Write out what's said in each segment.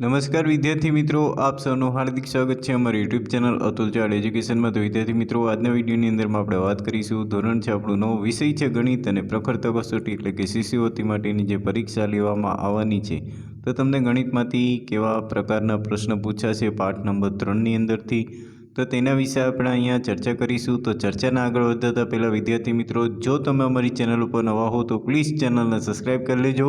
નમસ્કાર વિદ્યાર્થી મિત્રો, આપ સૌનું હાર્દિક સ્વાગત છે અમારી યુટ્યુબ ચેનલ અતુલ ચાડ એજ્યુકેશનમાં. તો વિદ્યાર્થી મિત્રો, આજના વિડીયોની અંદરમાં આપણે વાત કરીશું ધોરણ છે આપણું નવો વિષય છે ગણિત અને પ્રખર તપસોટી એટલે કે શિષ્યવૃત્તિ માટેની જે પરીક્ષા લેવામાં આવવાની છે. તો તમને ગણિતમાંથી કેવા પ્રકારના પ્રશ્ન પૂછાશે પાઠ નંબર ત્રણની અંદરથી. તો તેના વિશે આપણે અહીંયા ચર્ચા કરીશું. તો ચર્ચાના આગળ વધતા પહેલાં વિદ્યાર્થી મિત્રો, જો તમે અમારી ચેનલ ઉપર નવા હો તો પ્લીઝ ચેનલને સબસ્ક્રાઈબ કરી લેજો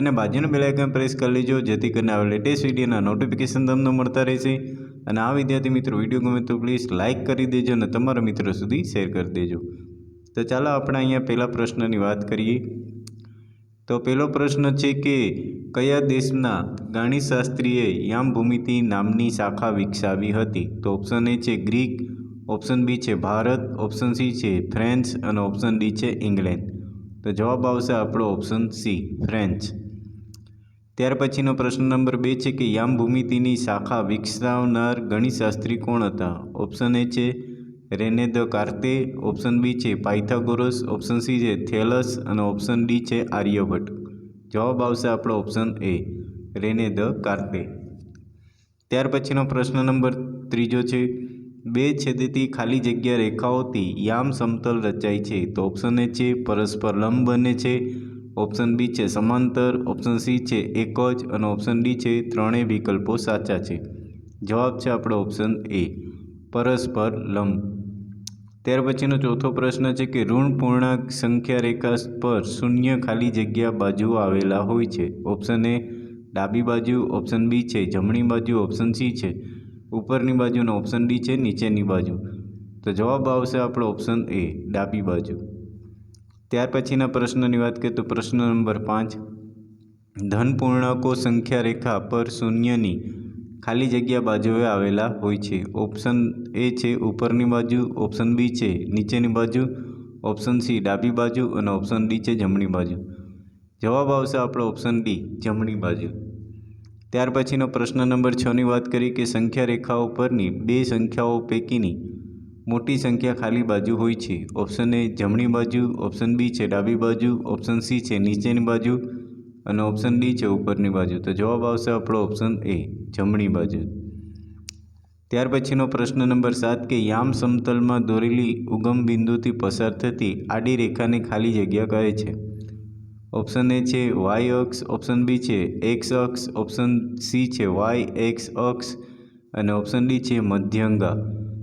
અને બાજુનું બેલાઇકન પ્રેસ કરી લેજો, જેથી કરીને આવા લેટેસ્ટ વિડીયોના નોટિફિકેશન તમને મળતા રહેશે. અને આ વિદ્યાર્થી મિત્રો, વીડિયો ગમે તો પ્લીઝ લાઇક કરી દેજો અને તમારા મિત્રો સુધી શેર કરી દેજો. તો ચાલો આપણે અહીંયા પહેલા પ્રશ્નની વાત કરીએ. તો પહેલો પ્રશ્ન છે કે કયા દેશના ગણિતશાસ્ત્રીએ યામ ભૂમિતિ નામની શાખા વિકસાવી હતી? તો ઓપ્શન એ છે ગ્રીક ઓપ્શન બી છે ભારત ઓપ્શન સી છે ફ્રેન્ચ અને ઓપ્શન ડી છે ઇંગ્લેન્ડ. તો જવાબ આવશે આપણો ઓપ્શન સી, ફ્રેન્ચ. ત્યાર પછીનો પ્રશ્ન નંબર બે છે કે યામ ભૂમિતિની શાખા વિકસાવનાર ગણિતશાસ્ત્રી કોણ હતા? ઓપ્શન એ છે રેને દ કાર્તે ઓપ્શન બી છે પાયથાગોરસ, ઓપ્શન સી છે થેલસ અને ઓપ્શન ડી છે આર્યભટ્ટ. જવાબ આવશે આપણો ઓપ્શન એ, રેને દ કાર્તે ત્યાર પછીનો પ્રશ્ન નંબર ત્રીજો છે, બે છેદેથી ખાલી જગ્યા રેખાઓથી યામ સમતલ રચાય છે તો ઓપ્શન એ છે પરસ્પર લંબ બને છે. ઓપ્શન બી છે સમાંતર, ઓપ્શન સી છે એક જ અને ઓપ્શન ડી છે ત્રણેય વિકલ્પો સાચા છે. જવાબ છે આપણો ઓપ્શન એ, પરસ્પર લંબ. ત્યાર પછીનો ચોથો પ્રશ્ન છે કે ઋણ પૂર્ણાંક સંખ્યા રેખા પર શૂન્ય ખાલી જગ્યા બાજુઓ આવેલા હોય છે. ઓપ્શન એ ડાબી બાજુ. ઓપ્શન બી છે, જમણી બાજુ. ઓપ્શન સી છે, ઉપરની બાજુનો ઓપ્શન ડી છે, નીચેની બાજુ. તો જવાબ આવશે આપણો ઓપ્શન એ ડાબી બાજુ. ત્યાર પછીના પ્રશ્નની વાત કરીએ તો પ્રશ્ન નંબર પાંચ. ધન પૂર્ણાંકો સંખ્યા રેખા પર શૂન્યની ખાલી જગ્યા બાજુએ આવેલા હોય છે. ઓપ્શન એ છે ઉપરની બાજુ, ઓપ્શન બી છે નીચેની બાજુ, ઓપ્શન સી ડાબી બાજુ અને ઓપ્શન ડી છે જમણી બાજુ. જવાબ આવશે આપણો ઓપ્શન ડી, જમણી બાજુ. ત્યાર પછીનો પ્રશ્ન નંબર છની વાત કરી કે સંખ્યા રેખાઓ પરની બે સંખ્યાઓ પૈકીની મોટી સંખ્યા ખાલી બાજુ હોય છે. ઓપ્શન એ જમણી બાજુ, ઓપ્શન બી છે ડાબી બાજુ, ઓપ્શન સી છે નીચેની બાજુ અને ઓપ્શન ડી છે ઉપરની બાજુ. તો જવાબ આવશે આપણો ઓપ્શન એ જમણી બાજુ. ત્યાર પછીનો પ્રશ્ન નંબર સાત કે યામ સમતલમાં દોરેલી ઉગમ બિંદુથી પસાર થતી આડી રેખાને ખાલી જગ્યા કહે છે? ઓપ્શન એ છે વાય અક્ષ ઓપ્શન બી છે એક્સ અક્ષ ઓપ્શન સી છે વાય એક્સ અક્ષ અને ઓપ્શન ડી છે મધ્યંગા.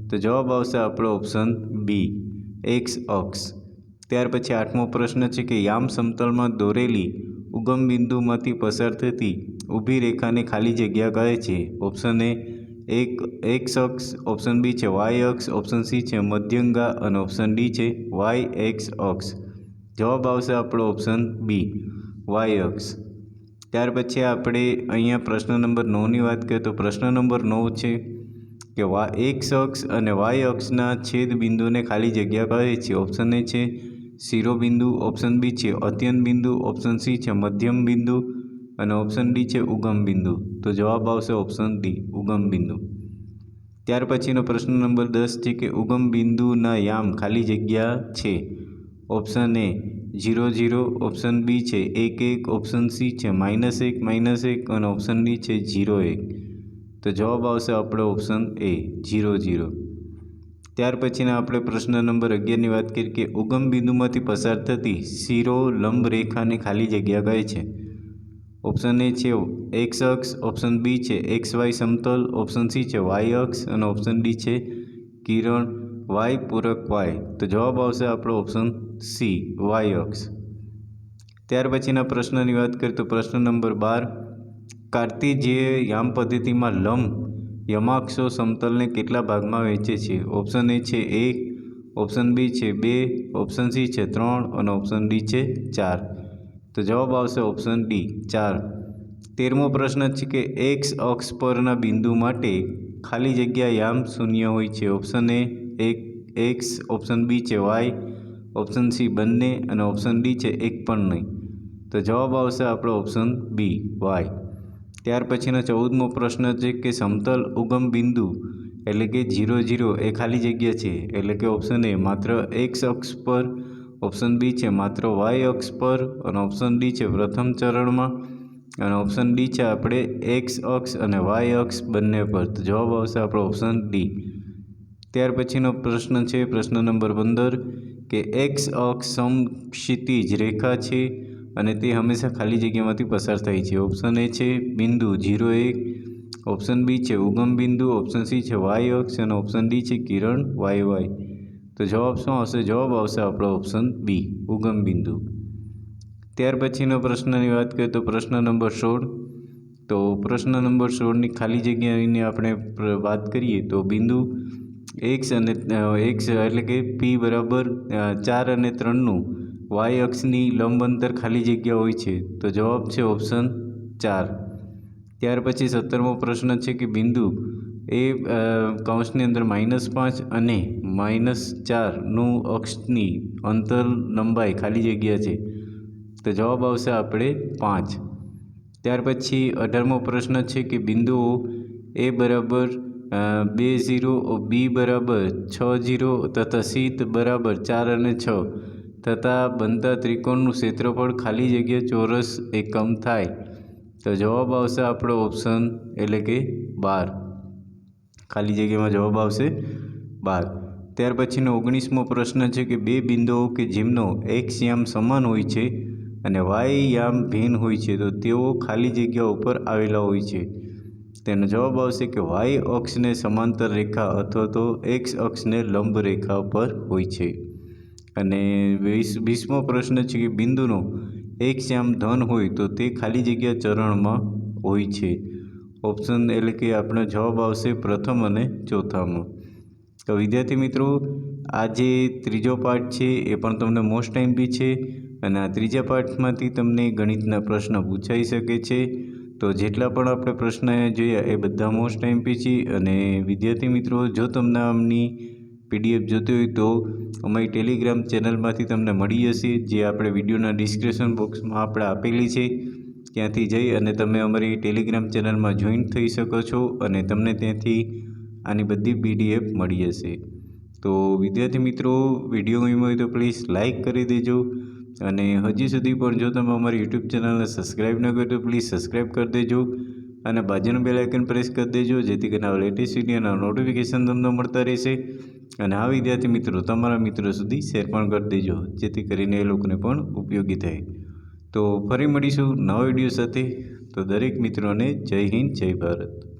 તો જવાબ આવશે આપણો ઓપ્શન બી એક્સ અક્ષ. ત્યાર પછી આઠમો પ્રશ્ન છે કે યામ સમતલમાં દોરેલી ઉગમ બિંદુમાંથી પસાર થતી ઊભી રેખાને ખાલી જગ્યા કહે છે. ઓપ્શન એ, એક એક્સ અક્ષ, ઓપ્શન બી છે વાય અક્ષ, ઓપ્શન સી છે મધ્યંગા અને ઓપ્શન ડી છે વાય એક્સ અક્ષ. જવાબ આવશે આપણો ઓપ્શન બી, વાય અક્ષ. ત્યાર પછી આપણે અહીંયા પ્રશ્ન નંબર નવની વાત કરીએ તો પ્રશ્ન નંબર નવ છે કે વા એક્સ અક્ષ અને વાય અક્ષના છેદ બિંદુને ખાલી જગ્યા કહે છે. ઓપ્શન એ છે શિરોબિંદુ ઓપ્શન બી છે અત્યંત બિંદુ, ઓપ્શન સી છે મધ્યમ બિંદુ અને ઓપ્શન ડી છે ઉગમ બિંદુ. તો જવાબ આવશે ઓપ્શન ડી, ઉગમ બિંદુ. ત્યાર પછીનો પ્રશ્ન નંબર દસ છે કે ઉગમ બિંદુના યામ ખાલી જગ્યા છે? Option A zero zero option B છે એક એક, ઓપ્શન સી છે માઇનસ એક માઇનસ એક અને ઓપ્શન ડી છે જીરો એક. તો જવાબ આવશે આપણો ઓપ્શન એ જીરો જીરો ત્યાર પછીના આપણે પ્રશ્ન નંબર અગિયારની વાત કરીએ કે ઉગમ બિંદુમાંથી પસાર થતી શીરો લંબ રેખાને ખાલી જગ્યા કહે છે. ઓપ્શન એ છે એક્સ અક્ષ ઓપ્શન બી છે એક્સ વાય સમતલ ઓપ્શન સી છે વાય અક્ષ અને ઓપ્શન ડી છે કિરણ વાય પૂરક વાય તો જવાબ આવશે આપણો ઓપ્શન સી વાય અક્ષ. ત્યાર પછીના પ્રશ્નની વાત કરીએ તો પ્રશ્ન નંબર બાર, કાર્તિજીય યામ પદ્ધતિમાં લંબ યમાક્ષો સમતલને કેટલા ભાગમાં વહેંચે છે? ઓપ્શન એ છે એક ઓપ્શન બી છે બે, ઓપ્શન સી છે ત્રણ અને ઓપ્શન ડી છે ચાર. તો જવાબ આવશે ઓપ્શન ડી ચાર. તેરમો પ્રશ્ન છે કે એક્સ અક્ષ પરના બિંદુ માટે ખાલી જગ્યા યામ શૂન્ય હોય છે. ઓપ્શન એ એક એક્સ ઓપ્શન બી છે વાય ઓપ્શન સી બંને અને ઓપ્શન ડી છે એક પણ નહીં. તો જવાબ આવશે આપણો ઓપ્શન બી વાય ત્યાર પછીનો ચૌદમો પ્રશ્ન છે કે સમતલ ઉગમ બિંદુ એટલે કે જીરો જીરો એ ખાલી જગ્યા છે એટલે કે ઓપ્શન એ માત્ર એક્સ અક્ષ પર ઓપ્શન બી છે માત્ર વાય અક્ષ પર અને ઓપ્શન ડી છે પ્રથમ ચરણમાં અને ઓપ્શન ડી છે આપણે એક્સ અક્ષ અને વાય અક્ષ બંને પર. તો જવાબ આવશે આપણો ઓપ્શન ડી ત્યાર પછીનો પ્રશ્ન છે પ્રશ્ન નંબર પંદર કે એક્સ અક્ષ સમક્ષિતિજ રેખા છે અને તે હંમેશા ખાલી જગ્યામાંથી પસાર થાય છે. ઓપ્શન એ છે બિંદુ જીરો એક. ઓપ્શન બી છે ઉગમ બિંદુ. ઓપ્શન સી છે વાય અક્ષ. અને ઓપ્શન ડી છે કિરણ વાય વાય તો જવાબ શું આવશે? જવાબ આવશે આપણો ઓપ્શન બી ઉગમ બિંદુ. ત્યાર પછીનો પ્રશ્નની વાત કરીએ તો પ્રશ્ન નંબર સોળ. તો પ્રશ્ન નંબર સોળની ખાલી જગ્યાની આપણે વાત કરીએ તો બિંદુ એક્સ અને એક્સ એટલે કે પી બરાબર ચાર અને ત્રણનું. વાય અક્ષની લંબ અંતર ખાલી જગ્યા હોય છે, તો જવાબ છે ઓપ્શન ચાર. ત્યાર પછી સત્તરમો પ્રશ્ન છે કે બિંદુ એ કૌંસની અંદર માઇનસ પાંચ અને માઇનસ ચારનું અક્ષની અંતર લંબાઈ ખાલી જગ્યા છે, તો જવાબ આવશે આપણે પાંચ. ત્યાર પછી અઢારમો પ્રશ્ન છે કે બિંદુઓ એ બરાબર બે ઝીરો, બી બરાબર છ ઝીરો તથા સીત બરાબર ચાર અને છ. તથા બનતા ત્રિકોણનું ક્ષેત્રફળ ખાલી જગ્યા ચોરસ એકમ થાય. તો જવાબ આવશે આપણો ઓપ્શન એટલે કે બાર. ખાલી જગ્યામાં જવાબ આવશે બાર. ત્યાર પછીનો ઓગણીસમો પ્રશ્ન છે કે બે બિંદુઓ કે જેમનો એક્સ યામ સમાન હોય છે અને વાય યામ ભિન્ન હોય છે, તો તેઓ ખાલી જગ્યા ઉપર આવેલા હોય છે. તેનો જવાબ આવશે કે વાય અક્ષને સમાંતર રેખા અથવા તો એક્સ અક્ષને લંબ રેખા પર હોય છે. અને વીસ, વીસમો પ્રશ્ન છે કે બિંદુનો એક શ્યામ ધન હોય તો તે ખાલી જગ્યા ચરણમાં હોય છે. ઓપ્શન એટલે કે આપણો જવાબ આવશે પ્રથમ અને ચોથામાં. તો વિદ્યાર્થી મિત્રો, આ જે ત્રીજો પાઠ છે એ પણ તમને મોસ્ટ ટાઈમ બી છે અને આ ત્રીજા પાઠમાંથી તમને ગણિતના પ્રશ્ન પૂછાઈ શકે છે. તો જેટલા પણ આપણે પ્રશ્ન જોયા એ બધા મોસ્ટ ટાઈમ પી છે અને વિદ્યાર્થી મિત્રો, જો તમને આમની પીડીએફ જોતી હોય તો અમારી ટેલિગ્રામ ચેનલમાંથી તમને મળી જશે, જે આપણે વિડીયોના ડિસ્ક્રિપ્શન બોક્સમાં આપણે આપેલી છે. ત્યાંથી જઈ અને તમે અમારી ટેલિગ્રામ ચેનલમાં જોઈન થઈ શકો છો અને તમને ત્યાંથી આની બધી પીડીએફ મળી જશે. તો વિદ્યાર્થી મિત્રો, વીડિયો ગમ્યો હોય તો પ્લીઝ લાઇક કરી દેજો અને હજી સુધી પણ જો તમે અમારી યુટ્યુબ ચેનલને સબસ્ક્રાઈબ ન કર્યું તો પ્લીઝ સબસ્ક્રાઈબ કરી દેજો. અને બાજુનું બેલ આઇકન પ્રેસ કરી દેજો, જેથી કરીને આ લેટેસ્ટ વિડીયોના નોટિફિકેશન તમને મળતા રહેશે. અને આ વિદ્યાર્થી મિત્રો, તમારા મિત્રો સુધી શેર પણ કરી દેજો, જેથી કરીને એ લોકોને પણ ઉપયોગી થાય. તો ફરી મળીશું નવા વીડિયો સાથે. તો દરેક મિત્રોને જય હિન્દ, જય ભારત.